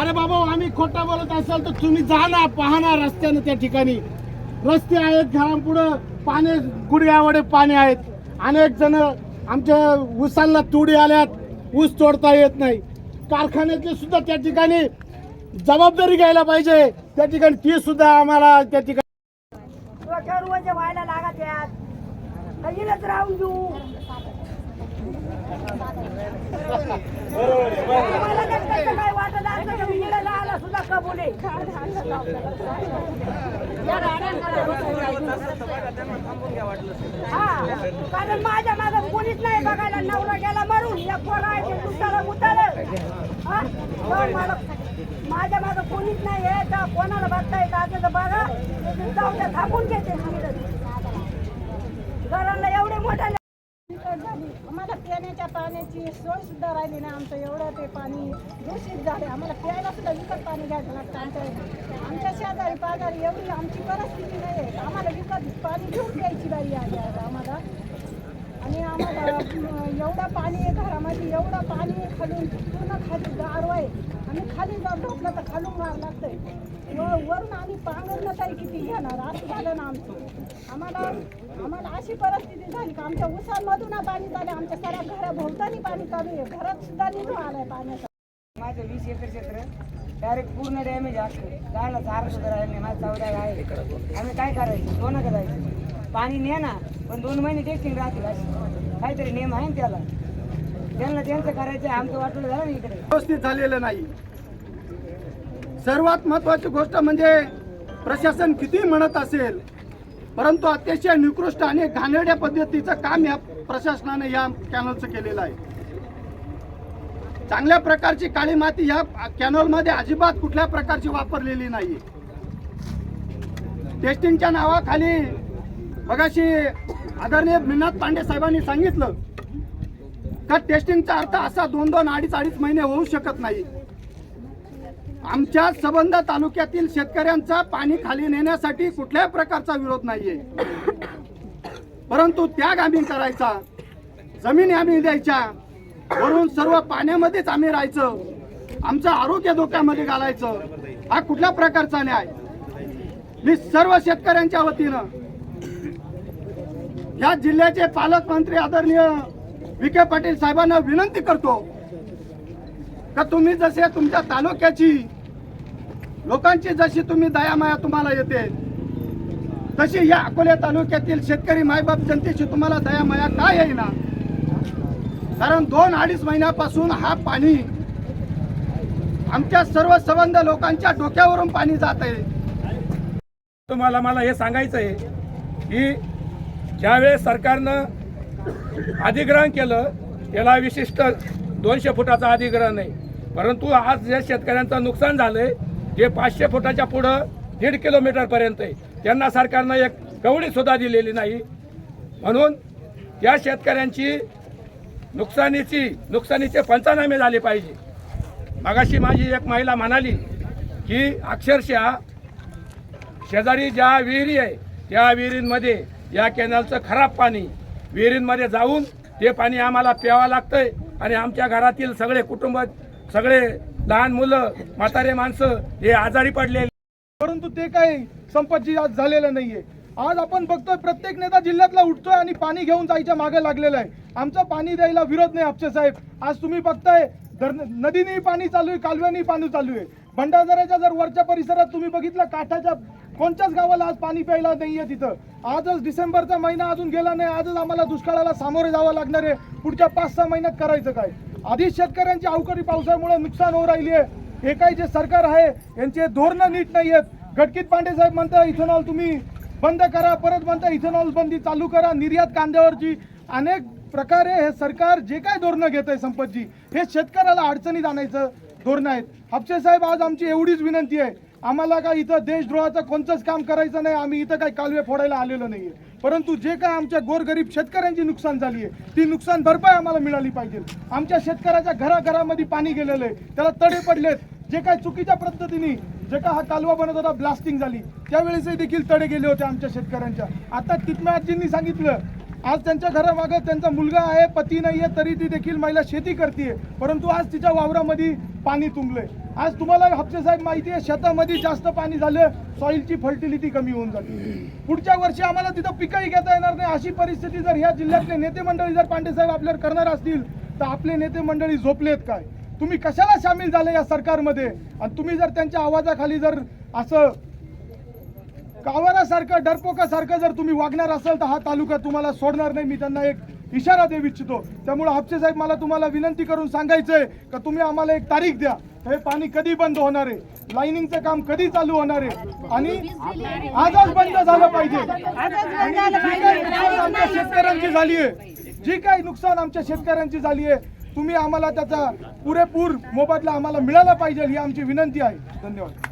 अरे बाबा आम्ही खोटा बोलत असाल तर तुम्ही जा ना पहा ना रस्त्यानं त्या ठिकाणी. रस्ते आहेत घरापुढं पाणी गुडघ्यावडे पाणी आहेत. अनेक जण आमच्या ऊसांना तुडी आल्यात ऊस तोडता येत नाही. कारखान्यातले सुद्धा त्या ठिकाणी जबाबदारी घ्यायला पाहिजे. त्या ठिकाणी ती सुद्धा आम्हाला त्या ठिकाणी व्हायला लागत राहून देऊ. मला हा कारण माझ्या माझं कोणीच नाही बघायला नवरा गेला मरून एक पोरा आहे ते दुसऱ्याला मुतालं. माझ्या माझं कोणीच नाही आहे तर कोणाला बघता येत असं तर बघा जाऊन थांबून घेते घराला एवढे मोठ्या आम्हाला पिण्याच्या पाण्याची सोय सुद्धा राहिली नाही आमचं. एवढं ते पाणी दूषित झालं आम्हाला प्यायला सुद्धा विकत पाणी घ्यायचं लागतं आमच्या आमच्या शेजारी पाजारी एवढी आमची परिस्थिती नाही आहे आम्हाला विकत पाणी घेऊन प्यायची बारी आली आहे आता आम्हाला. आणि आम्हाला एवढं पाणी आहे घरामध्ये एवढं पाणी खालून. पूर्ण खाली गारवा आहे. आणि खाली जाऊन ढोकलं तर खालून मार लागतंय. वरून आम्ही पांघरणं तरी किती घेणार? असं झालं ना आमचं. आम्हाला आम्हाला अशी परिस्थिती झाली का आमच्या उसांमधून पाणी चालू आमच्या साऱ्या घराभोवतानी पाणी चालू आहे. घरात सुद्धा निघून आलंय पाण्याचं माझं वीस एकर क्षेत्र डायरेक्ट पूर्ण डॅमेज असतं. गायला झाडं सुद्धा राहिले नाही माझं चौदा आहे. आम्ही काय करायचं? सोनं करायचं पाणी ने ना पण दोन महिने टेस्टिंग राहतील अशी. काहीतरी नेम आहे ना त्याला? त्यांना त्यांचं करायचं आमचं वाटलं झालं इकडे. व्यवस्थित झालेलं नाही. सर्वात महत्वाची गोष्ट म्हणजे प्रशासन किती म्हणत असेल परंतु अतिशय निकृष्ट आणि घाणेरड्या पद्धतीचं काम या प्रशासनाने या कॅनलचं केलेलं आहे. चांगल्या प्रकारची काळी माती या कॅनलमध्ये अजिबात कुठल्या प्रकारची वापरलेली नाही. टेस्टिंगच्या नावाखाली बघाशी आदरणीय मीनाथ पांडे साहेबांनी सांगितलं का टेस्टिंगचा अर्थ असा दोन दोन अडीच अडीच महिने होऊ शकत नाही. आमच्या सबंध तालुक्यातील शेतकऱ्यांचा पाणी खाली नेण्यासाठी कुठल्याही प्रकारचा विरोध नाहीये. परंतु त्याग आम्ही करायचा जमीन आम्ही द्यायच्या वरून सर्व पाण्यामध्येच आम्ही राहायचं आमचं आरोग्य धोक्यामध्ये घालायचं हा कुठल्या प्रकारचा न्याय? मी सर्व शेतकऱ्यांच्या वतीनं या जिल्ह्याचे पालकमंत्री आदरणीय विखे पाटील साहेबांना विनंती करतो का तुम्ही जसे तुमच्या तालुक्याची लोकांची जशी तुम्ही दयामाया तुम्हाला येते तशी या अकोले तालुक्यातील शेतकरी मायबाप जनतेची तुम्हाला दयामाया का येईना? कारण दोन अडीच महिन्यापासून हा पाणी आमच्या सर्व संबंध लोकांच्या डोक्यावरून पाणी जात आहे. तुम्हाला मला हे सांगायचं आहे की ज्यावेळेस सरकारनं अधिग्रहण केलं त्याला विशिष्ट दोनशे फुटाचं अधिग्रहण आहे परंतु आज जे शेतकऱ्यांचं नुकसान झालंय जे पाचशे फुटाच्या पुढं दीड किलोमीटरपर्यंत आहे त्यांना सरकारनं एक कवडी सुद्धा दिलेली नाही. म्हणून त्या शेतकऱ्यांची नुकसानीची नुकसानीचे पंचनामे झाले पाहिजे. मागाशी माझी एक महिला म्हणाली की अक्षरशः शेजारी ज्या विहिरी आहे त्या विहिरींमध्ये या कॅनलचं खराब पाणी विहिरींमध्ये जाऊन ते पाणी आम्हाला प्यावं लागतंय आणि आमच्या घरातील सगळे कुटुंब सगळे लहान मुलं म्हातारे माणसं हे आजारी पडलेले. परंतु ते काही संपत्ती आज झालेलं नाहीये. आज आपण बघतोय प्रत्येक नेता जिल्ह्यातला उठतोय आणि पाणी घेऊन जायच्या मागे लागलेलं आहे. आमचं पाणी द्यायला विरोध नाही आपचे साहेब. आज तुम्ही बघताय धरण नदीनेही पाणी चालू आहे कालव्यानेही पाणी चालू आहे. भंडारदऱ्याच्या जर वरच्या परिसरात तुम्ही बघितलं काठाच्या कोणत्याच गावाला आज पाणी प्यायला नाहीये तिथं. आजच डिसेंबरचा महिना अजून गेला नाही आजच आम्हाला दुष्काळाला सामोरे जावं लागणार आहे. पुढच्या पाच सहा महिन्यात करायचं काय? आधीच शेतकऱ्यांची अवकाळी पावसामुळे नुकसान होऊ राहिली आहे. हे काही जे सरकार आहे यांचे धोरणं नीट नाही आहेत. घटकीत पांडे साहेब म्हणता इथेनॉल तुम्ही बंद करा परत म्हणता इथेनॉल बंदी चालू करा. निर्यात कांद्यावरची अनेक प्रकारे हे सरकार जे काय धोरणं घेत आहे संपतजी हे शेतकऱ्याला अडचणीत आणायचं धोरणं आहेत. हापसे साहेब आज आमची एवढीच विनंती आहे. आम्हाला काय इथं देशद्रोहाचं कोणतंच काम करायचं नाही. आम्ही इथं काही कालवे फोडायला आलेलो नाही परंतु जे काय आमच्या गोरगरीब शेतकऱ्यांची नुकसान झाली आहे ती नुकसान भरपाई आम्हाला मिळाली पाहिजे. आमच्या शेतकऱ्याच्या घराघरामध्ये पाणी गेलेलं आहे. त्याला तडे पडलेत. जे काय चुकीच्या पद्धतीने जे काय हा कालवा बनत होता ब्लास्टिंग झाली. त्यावेळेसही देखील तडे गेले होते आमच्या शेतकऱ्यांच्या. आता तिथम्या सांगितलं आज त्यांच्या घरामागं त्यांचा मुलगा आहे पती नाही आहे तरी ती देखील महिला शेती करते परंतु आज तिच्या वावरामध्ये पाणी तुंबलंय. आज तुम्हाला हप्तेसाहेब साहेब माहिती आहे शेतामध्ये जास्त पाणी झालं सॉइलची फर्टिलिटी कमी होऊन जाते. पुढच्या वर्षी आम्हाला तिथं पिकही घेता येणार नाही. अशी परिस्थिती जर ह्या जिल्ह्यातले नेते मंडळी जर पांडेसाहेब आपल्यावर आपल्याला करणार असतील तर आपले नेते मंडळी झोपलेत काय? तुम्ही कशाला सामील झाले या सरकारमध्ये? आणि तुम्ही जर त्यांच्या आवाजाखाली जर असं कावारासारखं डरपोकासारखं जर तुम्ही वागणार असाल तर हा तालुका तुम्हाला सोडणार नाही. मी त्यांना एक इशारा देऊ इच्छितो. त्यामुळे हापसे साहेब मला तुम्हाला विनंती करून सांगायचंय का तुम्ही आम्हाला एक तारीख द्या. हे पाणी कधी बंद होणार आहे? लाईनिंगचं काम कधी चालू होणार आहे? आणि आजच बंद झालं पाहिजे. आमच्या शेतकऱ्यांची झाली आहे जी काही नुकसान आमच्या शेतकऱ्यांची झाली आहे तुम्ही आम्हाला त्याचा पुरेपूर मोबदला आम्हाला मिळाला पाहिजे ही आमची विनंती आहे. धन्यवाद.